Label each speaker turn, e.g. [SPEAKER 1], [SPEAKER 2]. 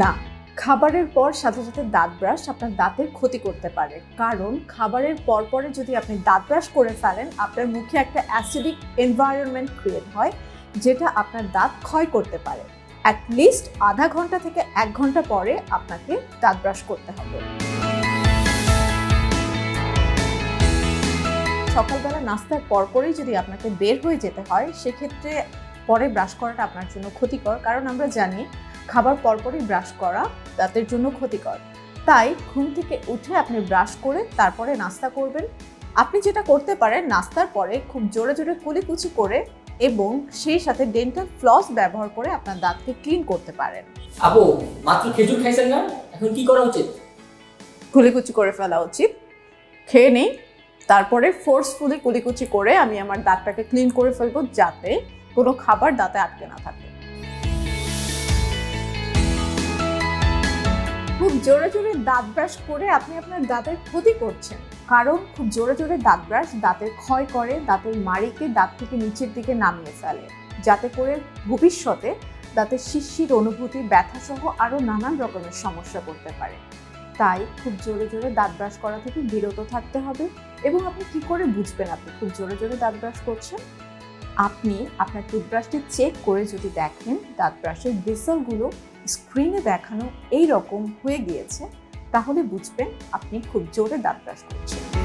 [SPEAKER 1] না, খাবারের পর সাথে সাথে দাঁত ব্রাশ আপনার দাঁতের ক্ষতি করতে পারে। কারণ খাবারের পর পরে যদি আপনি দাঁত ব্রাশ করে ফেলেন, আপনার মুখে একটা অ্যাসিডিক এনভায়রনমেন্ট ক্রিয়েট হয়, যেটা আপনার দাঁত ক্ষয় করতে পারে। অ্যাটলিস্ট আধা ঘণ্টা থেকে এক ঘণ্টা পরে আপনাকে দাঁত ব্রাশ করতে হবে। সকালবেলা নাস্তার পরপরই যদি আপনাকে বের হয়ে যেতে হয় সেক্ষেত্রে পরে ব্রাশ করাটা আপনার জন্য ক্ষতিকর। কারণ আমরা জানি খাবার পরপরই ব্রাশ করা দাঁতের জন্য ক্ষতিকর। তাই ঘুম থেকে উঠে আপনি ব্রাশ করে তারপরে নাস্তা করবেন। আপনি যেটা করতে পারেন নাস্তার পরে খুব জোরে জোরে কুলিকুচি করে এবং সেই সাথে ডেন্টাল ফ্লস ব্যবহার করে আপনার দাঁতকে ক্লিন করতে পারেন।
[SPEAKER 2] আপু মাত্র খেজুর খাইছেন না? এখন কি করা উচিত?
[SPEAKER 1] কুলিকুচি করে ফেলা উচিত। খেয়ে নেই। তারপরে ফোর্সফুলি কুলিকুচি করে আমি আমার দাঁতটাকে ক্লিন করে ফেলব যাতে কোনো খাবার দাঁতে আটকে না থাকে। খুব জোরে জোরে দাঁত ব্রাশ করে আপনি আপনার দাঁতের ক্ষতি করছেন। কারণ খুব জোরে জোরে দাঁত ব্রাশ দাঁতের ক্ষয় করে, দাঁতের মাড়িকে দাঁত থেকে নিচের দিকে নামিয়ে ফেলে। যাতে করে ভবিষ্যতে দাঁতের শিরশির, অনুভূতি ব্যথা সহ আরও নানান রকমের সমস্যা করতে পারে। তাই খুব জোরে জোরে দাঁত ব্রাশ করা থেকে বিরত থাকতে হবে। এবং আপনি কি করে বুঝবেন আপনি খুব জোরে জোরে দাঁত ব্রাশ করছেন? আপনি আপনার টুথব্রাশটি চেক করে যদি দেখেন দাঁত ব্রাশের বেসলগুলো স্ক্রিনে দেখানো এই রকম হয়ে গিয়েছে, তাহলে বুঝবেন আপনি খুব জোরে দাঁত ব্রাশ করছেন।